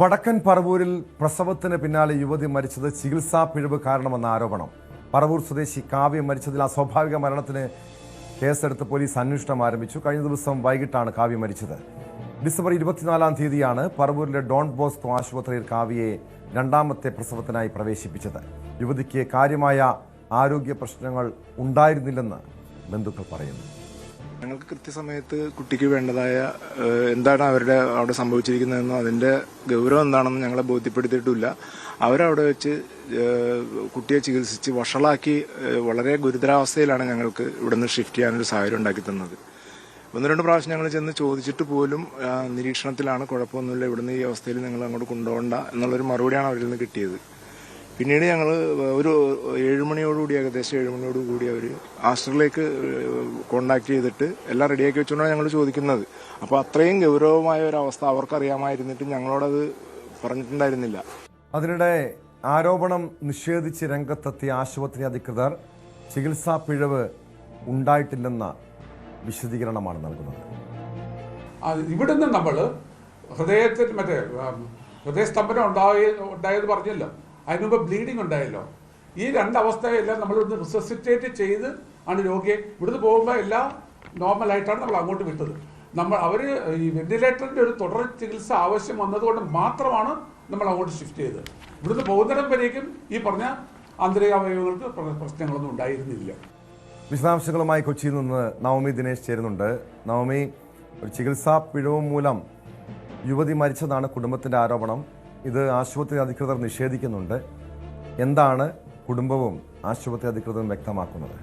വടക്കൻ പറവൂരിൽ പ്രസവത്തിന് പിന്നാലെ യുവതി മരിച്ചത് ചികിത്സാ പിഴവ് കാരണമെന്ന ആരോപണം. പറവൂർ സ്വദേശി കാവ്യ മരിച്ചതിൽ അസ്വാഭാവിക മരണത്തിന് കേസെടുത്ത് പോലീസ് അന്വേഷണം ആരംഭിച്ചു. കഴിഞ്ഞ ദിവസം വൈകിട്ടാണ് കാവ്യ മരിച്ചത്. ഡിസംബർ ഇരുപത്തിനാലാം തീയതിയാണ് പറവൂരിലെ ഡോൺ ബോസ്കോ ആശുപത്രിയിൽ കാവ്യയെ രണ്ടാമത്തെ പ്രസവത്തിനായി പ്രവേശിപ്പിച്ചത്. യുവതിക്ക് കാര്യമായ ആരോഗ്യ പ്രശ്നങ്ങൾ ഉണ്ടായിരുന്നില്ലെന്ന് ബന്ധുക്കൾ പറയുന്നു. ഞങ്ങൾക്ക് കൃത്യസമയത്ത് കുട്ടിക്ക് വേണ്ടതായ എന്താണ് അവരുടെ അവിടെ സംഭവിച്ചിരിക്കുന്നതെന്നോ അതിന്റെ ഗൗരവം എന്താണെന്ന് ഞങ്ങളെ ബോധ്യപ്പെടുത്തിയിട്ടില്ല. അവരവിടെ വെച്ച് കുട്ടിയെ ചികിത്സിച്ച് വഷളാക്കി വളരെ ഗുരുതരാവസ്ഥയിലാണ് ഞങ്ങൾക്ക് ഇവിടുന്ന് ഷിഫ്റ്റ് ചെയ്യാനൊരു സാഹചര്യം ഉണ്ടാക്കി തന്നത്. ഒന്ന് രണ്ട് പ്രാവശ്യം ഞങ്ങൾ ചെന്ന് ചോദിച്ചിട്ട് പോലും നിരീക്ഷണത്തിലാണ് കുഴപ്പമൊന്നുമില്ല. ഇവിടുന്ന് ഈ അവസ്ഥയിൽ നിങ്ങൾ അങ്ങോട്ട് കൊണ്ടുപോകണ്ട എന്നുള്ളൊരു മറുപടിയാണ് അവരിൽ നിന്ന് കിട്ടിയത്. പിന്നീട് ഞങ്ങൾ ഒരു ഏഴുമണിയോടുകൂടി ഏകദേശം ഏഴുമണിയോട് കൂടി അവർ ആസ്റ്ററിലേക്ക് കോണ്ടാക്ട് ചെയ്തിട്ട് എല്ലാം റെഡിയാക്കി വെച്ചുകൊണ്ടാണ് ഞങ്ങൾ ചോദിക്കുന്നത്. അപ്പോൾ അത്രയും ഗൗരവമായ ഒരു അവസ്ഥ അവർക്കറിയാമായിരുന്നിട്ട് ഞങ്ങളോടത് പറഞ്ഞിട്ടുണ്ടായിരുന്നില്ല. അതിനിടെ ആരോപണം നിഷേധിച്ച് രംഗത്തെത്തിയ ആശുപത്രി അധികൃതർ ചികിത്സാ പിഴവ് ഉണ്ടായിട്ടില്ലെന്ന വിശദീകരണമാണ് നൽകുന്നത്. ഇവിടുന്ന് നമ്മൾ ഹൃദയത്തിൽ മറ്റേ ഹൃദയസ്തംഭനം ഉണ്ടായി ഉണ്ടായെന്ന് പറഞ്ഞല്ലോ. അതിന് മുമ്പ് ബ്ലീഡിംഗ് ഉണ്ടായല്ലോ. ഈ രണ്ടവസ്ഥയെല്ലാം നമ്മൾ ഇവിടുന്ന് റിസസിറ്റേറ്റ് ചെയ്ത് ആണ് രോഗിയെ ഇവിടുന്ന് പോകുമ്പോൾ എല്ലാം നോർമലായിട്ടാണ് നമ്മൾ അങ്ങോട്ട് വിട്ടത്. നമ്മൾ അവർ ഈ വെന്റിലേറ്ററിന്റെ ഒരു തുടർ ചികിത്സ ആവശ്യം വന്നതുകൊണ്ട് മാത്രമാണ് നമ്മൾ അങ്ങോട്ട് ഷിഫ്റ്റ് ചെയ്തത്. ഇവിടുന്ന് പോകുന്നിടം വരേക്കും ഈ പറഞ്ഞ ആന്തരിക അവയവങ്ങൾക്ക് പ്രശ്നങ്ങളൊന്നും ഉണ്ടായിരുന്നില്ല. വിശദാംശങ്ങളുമായി കൊച്ചിയിൽ നിന്ന് നവമി ദിനേശ് ചേരുന്നുണ്ട്. നവമി ഒരു ചികിത്സാ പിഴവ് മൂലം യുവതി മരിച്ചതാണ് കുടുംബത്തിന്റെ ആരോപണം. ഇത് ആശുപത്രി അധികൃതർ നിഷേധിക്കുന്നുണ്ട്. എന്താണ് കുടുംബവും ആശുപത്രി അധികൃതരും വ്യക്തമാക്കുന്നത്?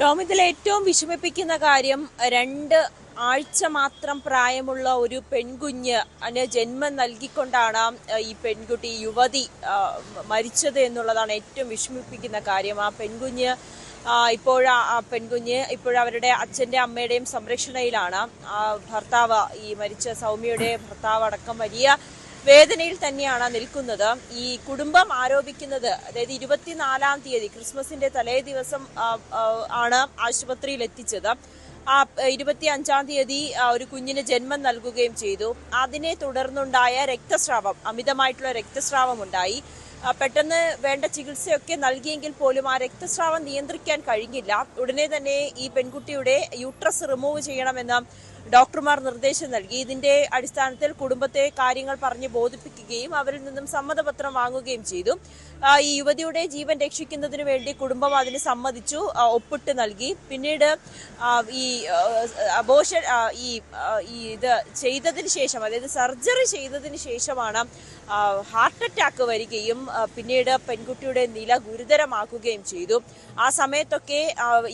ടോം ഏറ്റവും വിഷമിപ്പിക്കുന്ന കാര്യം രണ്ട് ആഴ്ച മാത്രം പ്രായമുള്ള ഒരു പെൺകുഞ്ഞ് അതിന് ജന്മം നൽകിക്കൊണ്ടാണ് ഈ പെൺകുട്ടി യുവതി മരിച്ചത് എന്നുള്ളതാണ് ഏറ്റവും വിഷമിപ്പിക്കുന്ന കാര്യം. ആ പെൺകുഞ്ഞ് ഇപ്പോൾ ആ പെൺകുഞ്ഞ് ഇപ്പോഴവരുടെ അച്ഛന്റെ അമ്മയുടെയും സംരക്ഷണയിലാണ്. ആ ഭർത്താവ് ഈ മരിച്ച സൗമ്യയുടെ ഭർത്താവ് അടക്കം വലിയ വേദനയിൽ തന്നെയാണ് നിൽക്കുന്നത്. ഈ കുടുംബം ആരോപിക്കുന്നത് അതായത് ഇരുപത്തിനാലാം തീയതി ക്രിസ്മസിന്റെ തലേ ദിവസം ആണ് ആശുപത്രിയിൽ എത്തിച്ചത്. ആ ഇരുപത്തി അഞ്ചാം തീയതി ഒരു കുഞ്ഞിന് ജന്മം നൽകുകയും ചെയ്തു. അതിനെ തുടർന്നുണ്ടായ രക്തസ്രാവം അമിതമായിട്ടുള്ള രക്തസ്രാവം ഉണ്ടായി. പെട്ടെന്ന് വേണ്ട ചികിത്സയൊക്കെ നൽകിയെങ്കിൽ പോലും ആ രക്തസ്രാവം നിയന്ത്രിക്കാൻ കഴിഞ്ഞില്ല. ഉടനെ തന്നെ ഈ പെൺകുട്ടിയുടെ യൂട്രസ് റിമൂവ് ചെയ്യണമെന്ന് ഡോക്ടർമാർ നിർദ്ദേശം നൽകി. ഇതിന്റെ അടിസ്ഥാനത്തിൽ കുടുംബത്തെ കാര്യങ്ങൾ പറഞ്ഞ് ബോധിപ്പിക്കുകയും അവരിൽ നിന്നും സമ്മതപത്രം വാങ്ങുകയും ചെയ്തു. ഈ യുവതിയുടെ ജീവൻ രക്ഷിക്കുന്നതിന് വേണ്ടി കുടുംബം അതിന് സമ്മതിച്ചു ഒപ്പിട്ട് നൽകി. പിന്നീട് ഈ അബോഷൻ ഈ ഈ ഇത് ചെയ്തതിന് ശേഷം അതായത് സർജറി ചെയ്തതിന് ശേഷമാണ് ഹാർട്ട് അറ്റാക്ക് വരികയും പിന്നീട് പെൺകുട്ടിയുടെ നില ഗുരുതരമാക്കുകയും ചെയ്തു. ആ സമയത്തൊക്കെ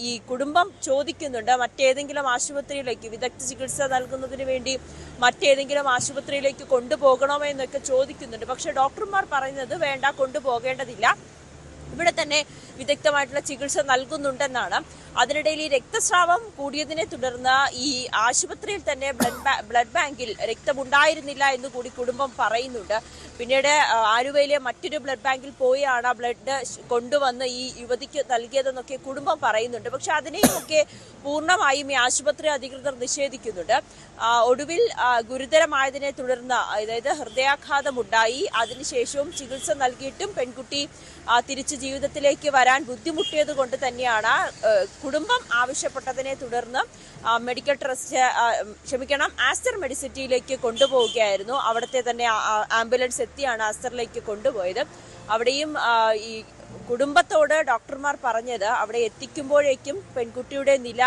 ഈ കുടുംബം ചോദിക്കുന്നുണ്ട് മറ്റേതെങ്കിലും ആശുപത്രിയിലേക്ക് വിദഗ്ധ ചികിത്സ നൽകുന്നതിന് വേണ്ടി മറ്റേതെങ്കിലും ആശുപത്രിയിലേക്ക് കൊണ്ടുപോകണമോ എന്നൊക്കെ ചോദിക്കുന്നുണ്ട്. പക്ഷെ ഡോക്ടർമാർ പറയുന്നത് വേണ്ട കൊണ്ടുപോകേണ്ടതില്ല. ഇവിടെ തന്നെ വിദഗ്ധമായിട്ടുള്ള ചികിത്സ നൽകുന്നുണ്ടെന്നാണ്. അതിനിടയിൽ ഈ രക്തസ്രാവം കൂടിയതിനെ തുടർന്ന് ഈ ആശുപത്രിയിൽ തന്നെ ബ്ലഡ് ബ്ലഡ് ബാങ്കിൽ രക്തമുണ്ടായിരുന്നില്ല എന്ന് കൂടി കുടുംബം പറയുന്നുണ്ട്. പിന്നീട് ആലുവയിലെ മറ്റൊരു ബ്ലഡ് ബാങ്കിൽ പോയാണ് ബ്ലഡ് കൊണ്ടുവന്ന് ഈ യുവതിക്ക് നൽകിയതെന്നൊക്കെ കുടുംബം പറയുന്നുണ്ട്. പക്ഷെ അതിനെയും ഒക്കെ പൂർണമായും ഈ ആശുപത്രി അധികൃതർ നിഷേധിക്കുന്നുണ്ട്. ഒടുവിൽ ഗുരുതരമായതിനെ തുടർന്ന് അതായത് ഹൃദയാഘാതമുണ്ടായി. അതിനുശേഷവും ചികിത്സ നൽകിയിട്ടും പെൺകുട്ടി തിരിച്ചു ജീവിതത്തിലേക്ക് വരാൻ ബുദ്ധിമുട്ടിയത് കൊണ്ട് തന്നെയാണ് കുടുംബം ആവശ്യപ്പെട്ടതിനെ തുടർന്ന് മെഡിക്കൽ ട്രസ്റ്റ് ക്ഷമിക്കണം ആസ്റ്റർ മെഡിസിറ്റിയിലേക്ക് കൊണ്ടുപോവുകയായിരുന്നു. അവിടുത്തെ തന്നെ ആംബുലൻസ് എത്തിയാണ് ആസ്റ്ററിലേക്ക് കൊണ്ടുപോയത്. അവിടെയും ഈ കുടുംബത്തോട് ഡോക്ടർമാർ പറഞ്ഞത് അവിടെ എത്തിക്കുമ്പോഴേക്കും പെൺകുട്ടിയുടെ നില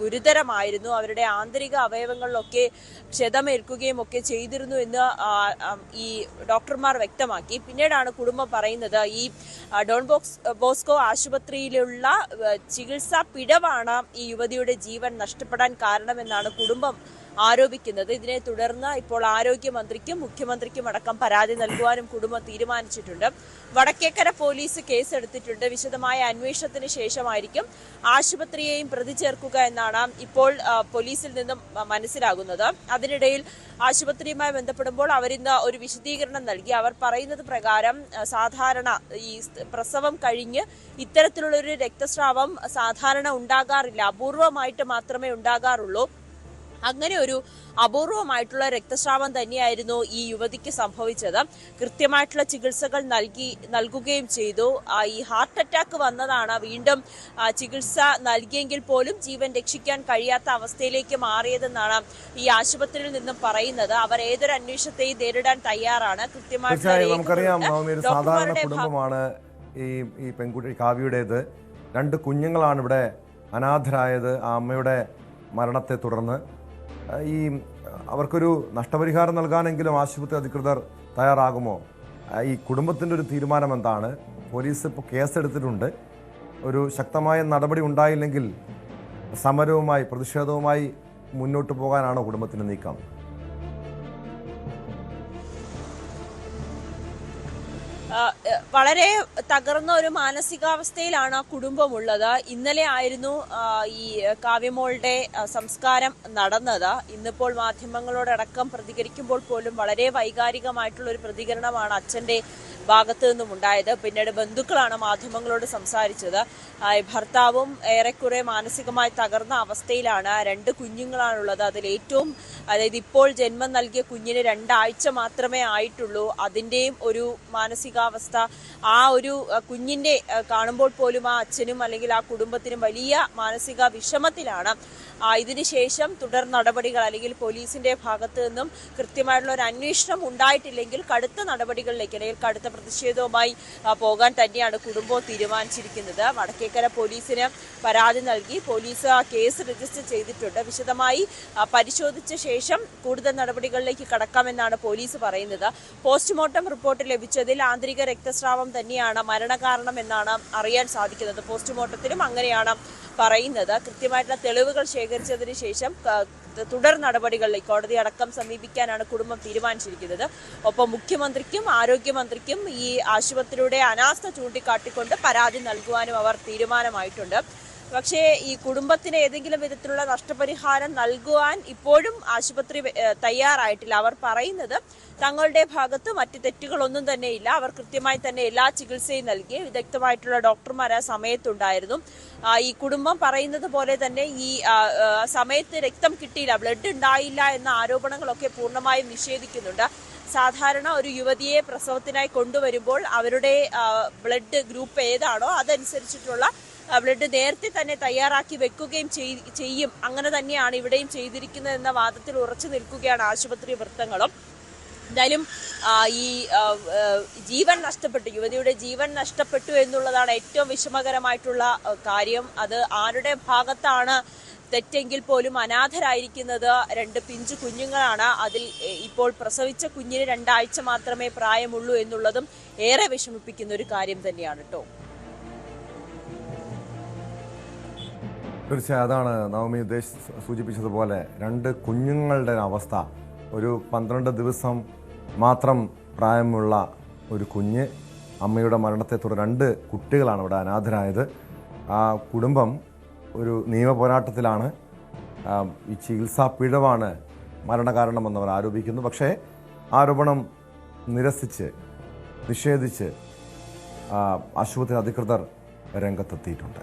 ഗുരുതരമായിരുന്നു. അവരുടെ ആന്തരിക അവയവങ്ങളിലൊക്കെ ക്ഷതമേൽക്കുകയും ഒക്കെ ചെയ്തിരുന്നു എന്ന് ഈ ഡോക്ടർമാർ വ്യക്തമാക്കി. പിന്നീടാണ് കുടുംബം പറയുന്നത് ഈ ഡോൺ ബോക്സ് ബോസ്കോ ആശുപത്രിയിലുള്ള ചികിത്സാ പിഴവാണ് ഈ യുവതിയുടെ ജീവൻ നഷ്ടപ്പെടാൻ കാരണമെന്നാണ് കുടുംബം ആരോപിക്കുന്നത്. ഇതിനെ തുടർന്ന് ഇപ്പോൾ ആരോഗ്യമന്ത്രിക്കും മുഖ്യമന്ത്രിക്കും അടക്കം പരാതി നൽകുവാനും കുടുംബം തീരുമാനിച്ചിട്ടുണ്ട്. വടക്കേക്കര പോലീസ് കേസെടുത്തിട്ടുണ്ട്. വിശദമായ അന്വേഷണത്തിന് ശേഷമായിരിക്കും ആശുപത്രിയെയും പ്രതി ചേർക്കുക എന്നാണ് ഇപ്പോൾ പോലീസിൽ നിന്നും മനസ്സിലാകുന്നത്. അതിനിടയിൽ ആശുപത്രിയുമായി ബന്ധപ്പെടുമ്പോൾ അവരിന്ന് ഒരു വിശദീകരണം നൽകി. അവർ പറയുന്നത് പ്രകാരം സാധാരണ ഈ പ്രസവം കഴിഞ്ഞ് ഇത്തരത്തിലുള്ള ഒരു രക്തസ്രാവം സാധാരണ ഉണ്ടാകാറില്ല. അപൂർവമായിട്ട് മാത്രമേ ഉണ്ടാകാറുള്ളൂ. അങ്ങനെ ഒരു അപൂർവമായിട്ടുള്ള രക്തസ്രാവം തന്നെയായിരുന്നു ഈ യുവതിക്ക് സംഭവിച്ചത്. കൃത്യമായിട്ടുള്ള ചികിത്സകൾ നൽകി നൽകുകയും ചെയ്തു. ഈ ഹാർട്ട് അറ്റാക്ക് വന്നതാണ് വീണ്ടും ചികിത്സ നൽകിയെങ്കിൽ പോലും ജീവൻ രക്ഷിക്കാൻ കഴിയാത്ത അവസ്ഥയിലേക്ക് മാറിയതെന്നാണ് ഈ ആശുപത്രിയിൽ നിന്നും പറയുന്നത്. അവർ ഏതൊരു അന്വേഷണത്തെയും നേരിടാൻ തയ്യാറാണ്. കൃത്യമായിട്ടുള്ള തീർച്ചയായും നമുക്കറിയാം രേഖകളുണ്ട്. സാധാരണ കുടുംബമാണ് ഈ ഈ പെൺകുട്ടി കാവ്യയുടേത്. രണ്ട് കുഞ്ഞുങ്ങളാണ് ഇവിടെ അനാഥരായത് ആ അമ്മയുടെ മരണത്തെ തുടർന്ന്. ഈ അവർക്കൊരു നഷ്ടപരിഹാരം നൽകാനെങ്കിലും ആശുപത്രി അധികൃതർ തയ്യാറാകുമോ? ഈ കുടുംബത്തിന്റെ ഒരു തീരുമാനം എന്താണ്? പോലീസ് ഇപ്പോൾ കേസെടുത്തിട്ടുണ്ട്. ഒരു ശക്തമായ നടപടി ഉണ്ടായില്ലെങ്കിൽ സമരവുമായി പ്രതിഷേധവുമായി മുന്നോട്ട് പോകാനാണോ കുടുംബത്തിന് നീക്കം? വളരെ തകർന്ന ഒരു മാനസികാവസ്ഥയിലാണ് ആ കുടുംബമുള്ളത്. ഇന്നലെ ആയിരുന്നു ഈ കാവ്യമോളുടെ സംസ്കാരം നടന്നത്. ഇന്നിപ്പോൾ മാധ്യമങ്ങളോടടക്കം പ്രതികരിക്കുമ്പോൾ പോലും വളരെ വൈകാരികമായിട്ടുള്ള ഒരു പ്രതികരണമാണ് അച്ഛന്റെ ഭാഗത്തു നിന്നും ഉണ്ടായത്. പിന്നീട് ബന്ധുക്കളാണ് മാധ്യമങ്ങളോട് സംസാരിച്ചത്. ഭർത്താവും ഏറെക്കുറെ മാനസികമായി തകർന്ന അവസ്ഥയിലാണ് രണ്ട് കുഞ്ഞുങ്ങളാണുള്ളത്. അതിൽ ഏറ്റവും അതായത് ഇപ്പോൾ ജന്മം നൽകിയ കുഞ്ഞിന് രണ്ടാഴ്ച മാത്രമേ ആയിട്ടുള്ളൂ. അതിന്റെയും ഒരു മാനസികാവസ്ഥ ആ ഒരു കുഞ്ഞിന്റെ കാണുമ്പോൾ പോലും ആ അച്ഛനും അല്ലെങ്കിൽ ആ കുടുംബത്തിനും വലിയ മാനസിക വിഷമത്തിലാണ് ഇതിനുശേഷം തുടർ നടപടികൾ അല്ലെങ്കിൽ പോലീസിന്റെ ഭാഗത്തു നിന്നും കൃത്യമായിട്ടുള്ള ഒരു അന്വേഷണം ഉണ്ടായിട്ടില്ലെങ്കിൽ കടുത്ത നടപടികളിലേക്ക് അല്ലെങ്കിൽ കടുത്ത പ്രതിഷേധവുമായി പോകാൻ തന്നെയാണ് കുടുംബം തീരുമാനിച്ചിരിക്കുന്നത്. വടക്കേക്കര പോലീസിന് പരാതി നൽകി. പോലീസ് കേസ് രജിസ്റ്റർ ചെയ്തിട്ടുണ്ട്. വിശദമായി പരിശോധിച്ച ശേഷം കൂടുതൽ നടപടികളിലേക്ക് കടക്കാമെന്നാണ് പോലീസ് പറയുന്നത്. പോസ്റ്റ്മോർട്ടം റിപ്പോർട്ട് ലഭിച്ചതിൽ ആന്തരിക രക്തസ്രാവം തന്നെയാണ് മരണകാരണം എന്നാണ് അറിയാൻ സാധിക്കുന്നത്. പോസ്റ്റ്മോർട്ടത്തിലും അങ്ങനെയാണ് പറയുന്നത്. കൃത്യമായിട്ടുള്ള തെളിവുകൾ ശേഖരിച്ചതിന് ശേഷം തുടർ നടപടികളിൽ കോടതി അടക്കം സമീപിക്കാനാണ് കുടുംബം തീരുമാനിച്ചിരിക്കുന്നത്. ഒപ്പം മുഖ്യമന്ത്രിക്കും ആരോഗ്യമന്ത്രിക്കും ഈ ആശുപത്രിയുടെ അനാസ്ഥ ചൂണ്ടിക്കാട്ടിക്കൊണ്ട് പരാതി നൽകുവാനും അവർ തീരുമാനമായിട്ടുണ്ട്. പക്ഷേ ഈ കുടുംബത്തിന് ഏതെങ്കിലും വിധത്തിലുള്ള നഷ്ടപരിഹാരം നൽകുവാൻ ഇപ്പോഴും ആശുപത്രി തയ്യാറായിട്ടില്ല. അവർ പറയുന്നത് തങ്ങളുടെ ഭാഗത്ത് മറ്റ് തെറ്റുകളൊന്നും തന്നെ ഇല്ല അവർ കൃത്യമായി തന്നെ എല്ലാ ചികിത്സയും നൽകി. വിദഗ്ധമായിട്ടുള്ള ഡോക്ടർമാർ ആ സമയത്തുണ്ടായിരുന്നു. ഈ കുടുംബം പറയുന്നത് പോലെ തന്നെ ഈ സമയത്ത് രക്തം കിട്ടിയില്ല. ബ്ലഡ് ഉണ്ടായില്ല എന്ന ആരോപണങ്ങളൊക്കെ പൂർണമായും നിഷേധിക്കുന്നുണ്ട്. സാധാരണ ഒരു യുവതിയെ പ്രസവത്തിനായി കൊണ്ടുവരുമ്പോൾ അവരുടെ ബ്ലഡ് ഗ്രൂപ്പ് ഏതാണോ അതനുസരിച്ചിട്ടുള്ള ബ്ലഡ് നേരത്തെ തന്നെ തയ്യാറാക്കി വെക്കുകയും ചെയ്- ചെയ്യും. അങ്ങനെ തന്നെയാണ് ഇവിടെയും ചെയ്തിരിക്കുന്നത് എന്ന വാദത്തിൽ ഉറച്ചു നിൽക്കുകയാണ് ആശുപത്രി വൃത്തങ്ങളും. എന്തായാലും ഈ ജീവൻ നഷ്ടപ്പെട്ടു. യുവതിയുടെ ജീവൻ നഷ്ടപ്പെട്ടു എന്നുള്ളതാണ് ഏറ്റവും വിഷമകരമായിട്ടുള്ള കാര്യം. അത് ആരുടെ ഭാഗത്താണ് തെറ്റെങ്കിൽ പോലും അനാഥരായിരിക്കുന്നത് രണ്ട് പിഞ്ചു കുഞ്ഞുങ്ങളാണ്. അതിൽ ഇപ്പോൾ പ്രസവിച്ച കുഞ്ഞിന് രണ്ടാഴ്ച മാത്രമേ പ്രായമുള്ളൂ എന്നുള്ളതും ഏറെ വിഷമിപ്പിക്കുന്ന ഒരു കാര്യം തന്നെയാണ് കേട്ടോ തീർച്ചയായും അതാണ് നവമി സൂചിപ്പിച്ചതുപോലെ രണ്ട് കുഞ്ഞുങ്ങളുടെ അവസ്ഥ. ഒരു പന്ത്രണ്ട് ദിവസം മാത്രം പ്രായമുള്ള ഒരു കുഞ്ഞ് അമ്മയുടെ മരണത്തെ തുടർന്ന് രണ്ട് കുട്ടികളാണ് ഇവിടെ അനാഥരായത്. ആ കുടുംബം ഒരു നിയമ പോരാട്ടത്തിലാണ്. ഈ ചികിത്സാ പിഴവാണ് മരണകാരണമെന്ന് അവർ ആരോപിക്കുന്നു. പക്ഷേ ആരോപണം നിരസിച്ച് നിഷേധിച്ച് ആശുപത്രി അധികൃതർ രംഗത്തെത്തിയിട്ടുണ്ട്.